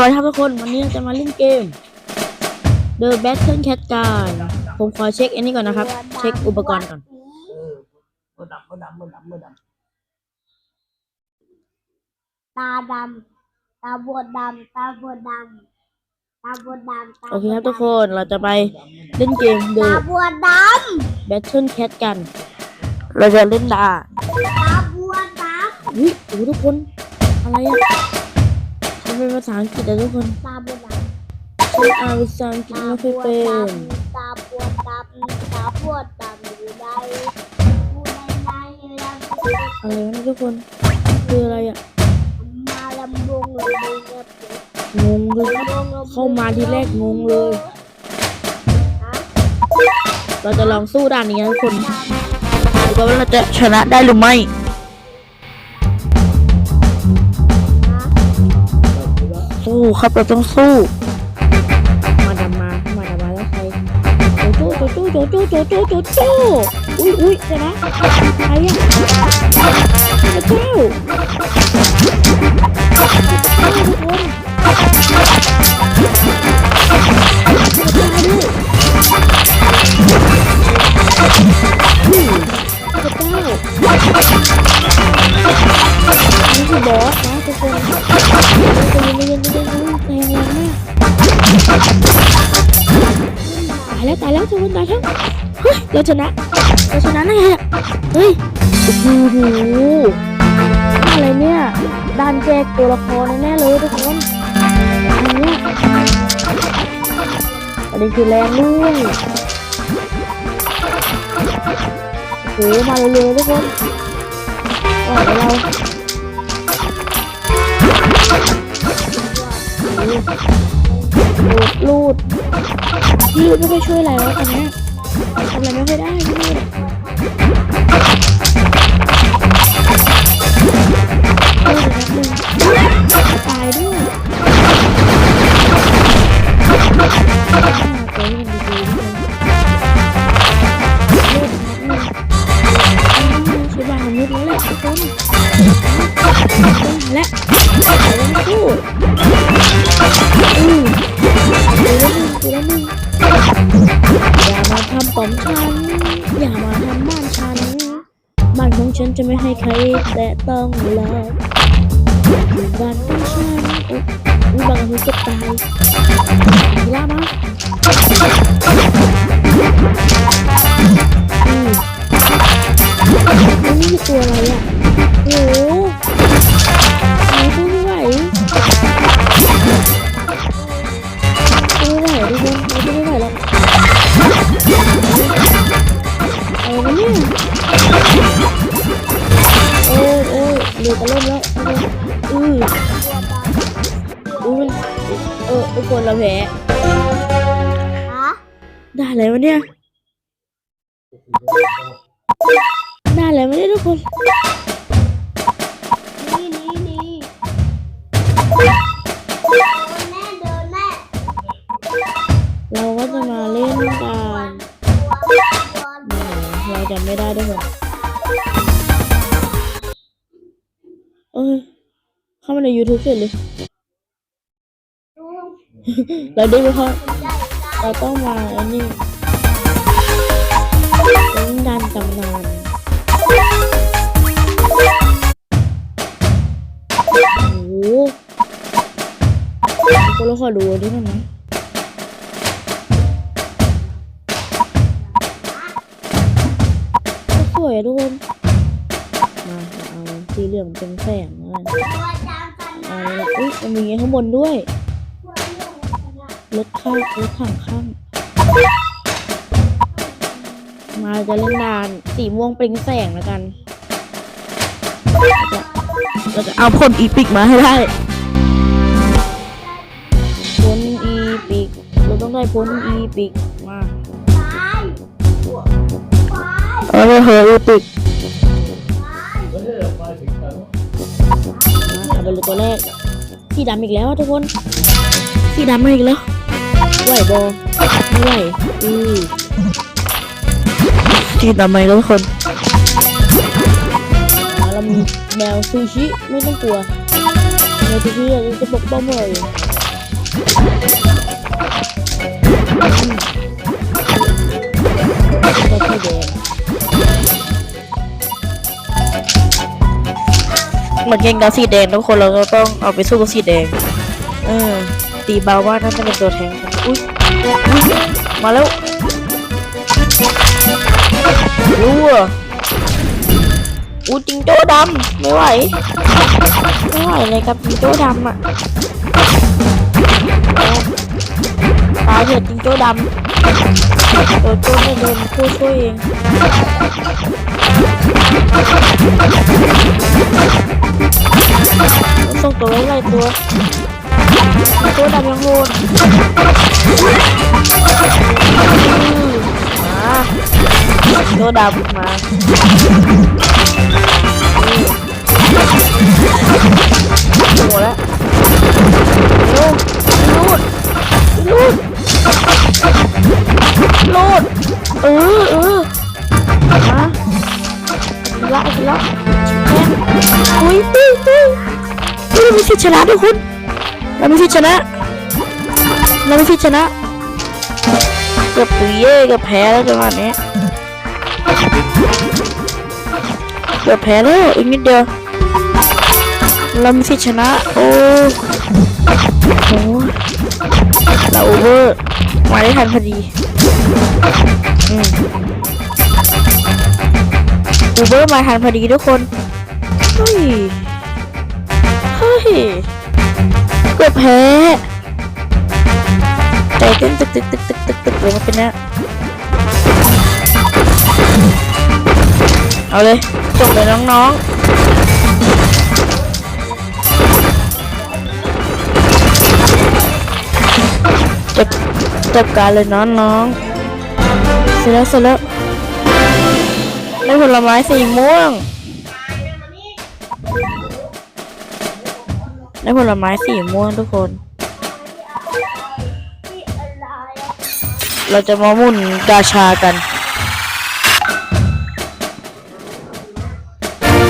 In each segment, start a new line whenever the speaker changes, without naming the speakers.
วัสดีครับทุกคน วันนี้เราจะมาเล่นเกม The Battle Cat กันผมขอเช็คอันนี้ก่อนนะครับ เช็คอุปกรณ์ก่อน
เออดำเบอดำเบอดำเบอร์ด
ตาดำตาบวดดำตาบวดดำตาบวดดำ
โอเคครับทุกคนเราจะไปเล่นเกม The
ตาบวดด
Battle Cat กัน เราจะเล่นดา
ตาบวดด
วิโอ้ทุกคนอะไรอะ เป็นภาษาอังกฤษนะทุกคน
ตาบวดด
ฉันอ่านภาษาอังกฤษไม่ค่อยเป็น
ตาบวดดำตาบวดดำอยู่ใดอยู่ในในลำ
อะไรวะเนี่ยทุกคนคืออะไรอะ
มาลำบงลำบงลำบง
งเลยเข้ามาทีแรกงงเลยเราจะลองสู้ด่านนี้นะทุกคนดูว่าเราจะชนะได้หรือไม่ สู้ครับเราต้องสู้ มาดำมามาดำมาแล้วใครโจโจ้โจโจ้โจโจ้โจโจ้โจโจ้อุ้ยอุ้ยชนะใครอะพระเจ้าทุกคนพระเจ้าด้วยพระเจ้านี่คือบอสนะทุกคนใจเย็นๆใจเยายแล้วตายทุกคนตายแล้วเฮ้ยเราชนะเราชนะได้ไงอะเฮ้ยโอ้โหอะไรเนี่ยด้านแจกตัวละครแน่เลยทุกคนอันนี้ยประเด็นคือแรงด้วยโอ้โหมาเร็วๆทุกคนโอ้ยเรารูดรูด รูดไม่ค่อยช่วยอะไรแล้วตอนนี้ทำอะไรไม่ค่อยได้รูดรูดอีกนิดนึงตายด้วยตัวนี้ ของฉัน อย่ามาทำบ้านฉัน บ้านของฉันจะไม่ให้ใครแตะต้องเลยอยู่บ้านของฉันอุ๊ยบางคนจะตายมีล่ามา ยเรือจะล่มแล้วอืออือเออทุกคนเราแพ้ได้อะไรวะเนี่ยได้อะไรวะเนี่ยทุกคน
นี่นี่นี่เดินแน่เดินแน่
เราก็จะมาเล่นกันเราจะไม่ได้ด้วย มาใน YouTube เสร็จเลย
ดู
เราได้เพราะ
ได้ได้
เราต้องมาอันนี้ต้องดันตำนานโอ้โหก็เราขอดูอันนี้หน่อยนะสวยอะทุกคน มาเอาสีเหลืองเป็นแสงนะ
ตัวจา
เอาละอุ้ยมันมีข้างบนด้วยรถข้างรถถังข้าง มาจะเล่นนาน สีม่วงเป็นแสงแล้วกันเราจะเราจะเอาผลอีปิกมาให้ได้ผลอีปิก เราต้องได้ผลอีปิกมาเอาเลยเหอะอีปิก
เอา
ไปเลยตัวแรกสีดำอีกแล้วทุกคนสีดำมาอีกแล้วไหวบอไม่ไหวอือสีดำมาอีกแล้วทุกคนเรามีแมวซูชิไม่ต้องกลัวแมวซูชิเราจะปกป้องเราอยู่ เหมือนเกงกับสีแดงทุกคนเราก็ต้องเอาไปสู้กับสีแดง เออ ตีเบาว่าน่าจะเป็นตัวแทงฉันอุ้ยมาแล้วรู้อะอู้จิงโจ้ดำไม่ไหวไม่ไหวเลยกับจิงโจ้ดำอะ ตายเถิดจิงโจ้ดำตัวโจ้ไม่โดนช่วยช่วยเองส่งตัวไว้ไล่ตัวจิงโจ้ดำยังโหดอืมาจิงโจ้ดำมาโหแล้วเร็ว ลูดเออเออมาละอีกแล้วแม่อุ้ยปุ้ยปุ้ยปุ้ยเรามีสิทธิ์ชนะด้วยคุณเราไมีสิทธิ์ชนะเราไมีสิทธิ์ชนะเกือบตุยเย่เกือบแพ้แล้วจังหวะนี้เกือบแพ้แล้วอีกนิดเดียวเราไมีสิทธิ์ชนะโอ้โหเราโอเวอร์ มาได้ทันพอดีอูเบอร์มาทันพอดีทุกคน เฮ้ย เฮ้ยเกือบแพ้ใจเต้นตึกตึกตึกตึกตึกตึกเลยมันเป็นนะเอาเลย จบเลยน้องๆจับ จบการเลยน้องน้องเสร็จแล้วเสร็จแล้วได้ผลไม้สีม่วงได้ผลไม้สีม่วงทุกคน เราจะมาหมุนกาชากัน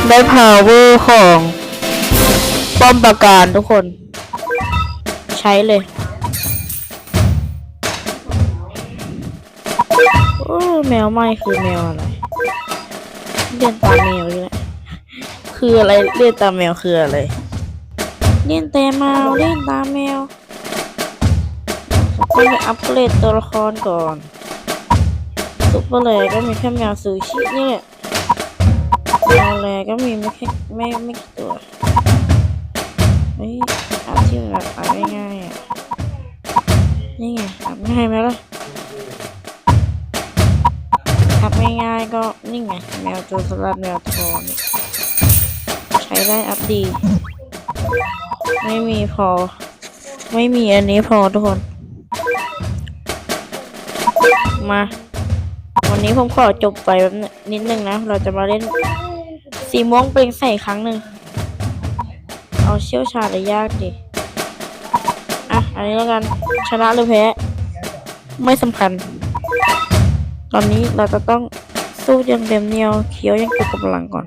ได้พาวเวอร์ของ ป้อมปราการทุกคน ใช้เลย โอ้แมวไหม้คือแมวอะไรเล่นตามแมวนี่แหละคืออะไรเล่นตามแมวคืออะไรเล่นแต่แมวเล่นตามแมวต้องไปอัปเกรดตัวละครก่อนซุปเปอร์แลก็มีแค่แมวซูชินี่แหละแมวแลก็มีไม่แค่ไม่ไม่กี่ตัวเฮ้ยอัพที่แบบอัพง่ายๆอะนี่ไงอัพง่ายไหมล่ะ ทับง่ายๆก็นี่ไงแมวโจรสลัดแมวทองเนี่ยใช้ได้อัพดี ไม่มีพอ ไม่มีอันนี้พอทุกคน มา วันนี้ผมขอจบไปแบบนิดนึงนะ เราจะมาเล่นสีม่วงเปล่งใส่ครั้งหนึ่ง เอาเชี่ยวชาญยยากดิ อะ อันนี้แล้วกัน ชนะหรือแพ้ ไม่สำคัญ ตอนนี้เราจะต้องสู้อยังเต็มเหนียวเคี้ยวยังเก็บกำลังก่อน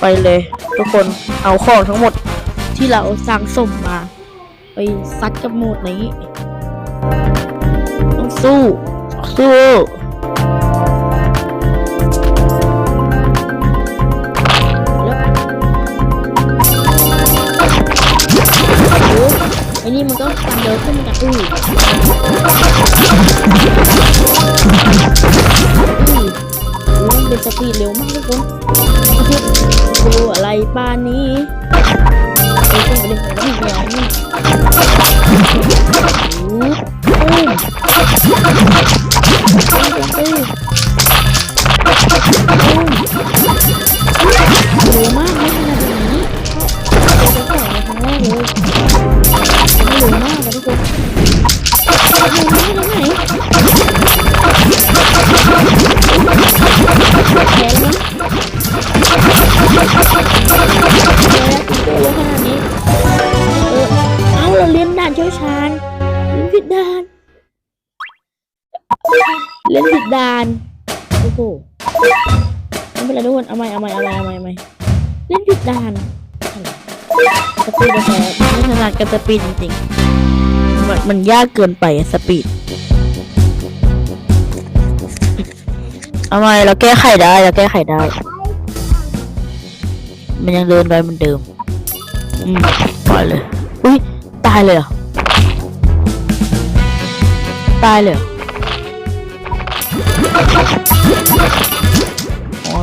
ไปเลยทุกคนเอาของทั้งหมดที่เราสั่งสมมา ไปซัดกับโหมดนี้ ต้องสู้สู้ ไอ้นี่มันก็ทำเร็วขึ้นกันอุ้ยอืมมันเป็นสปีดเร็วมากทุกคนดูอะไรป้านนี้เอ้ยต้องไปเล่นของนี่เดียวนี่โอ้ เล่นด่านเล่นผิดด่าน เล่นผิดด่าน โอ้โหไม่เป็นไรทุกคนเอาใหม่เอาใหม่เอาใหม่เอาใหม่เอาใหม่เล่นผิดด่านอะไรสปีดแท้ไม่ถนัดกับสปีดจริงๆมันมันยากเกินไปสปีดเอาไงเราแก้ไขได้เราแก้ไขได้ มันยังเดินไปเหมือนเดิมอืมปล่อยเลยอุ้ยตายเลยเหรอ ตายเลยเหรออ๋อ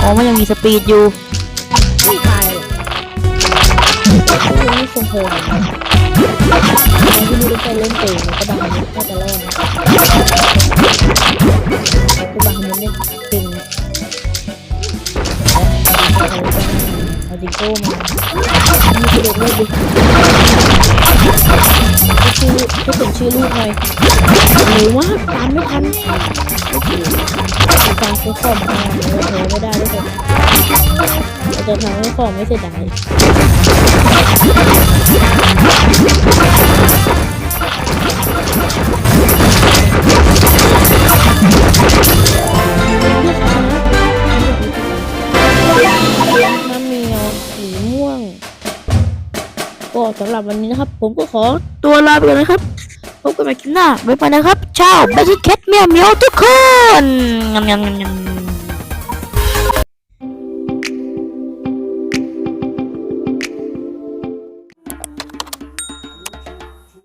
อ๋อมันยังมีสปีดอยู่ไม่ตายเลยยังมีสมพงษ์ตอนที่ไม่ได้ไปเล่นเตะก็ดังนี้น่าจะรอดนะคือบางคนเล่นเก่ง เอาจิโก้มานี่คือเด็กเล่นดิชื่อให้เป็นชื่อลูกหน่อยหรือว่าตามไม่ทันโอเคการซื้อของมาขนาดนี้เราแพ้ไม่ได้ด้วยกันเราจะทำให้ของไม่เสียดายน้ สำหรับวันนี้นะครับ ผมก็ขอตัวลาไปก่อนนะครับพบกันใหม่คลิปหน้าบ๊ายบายนะครับเช้าแบทแคทเมียวเมียวทุกคนงำงำงำงำ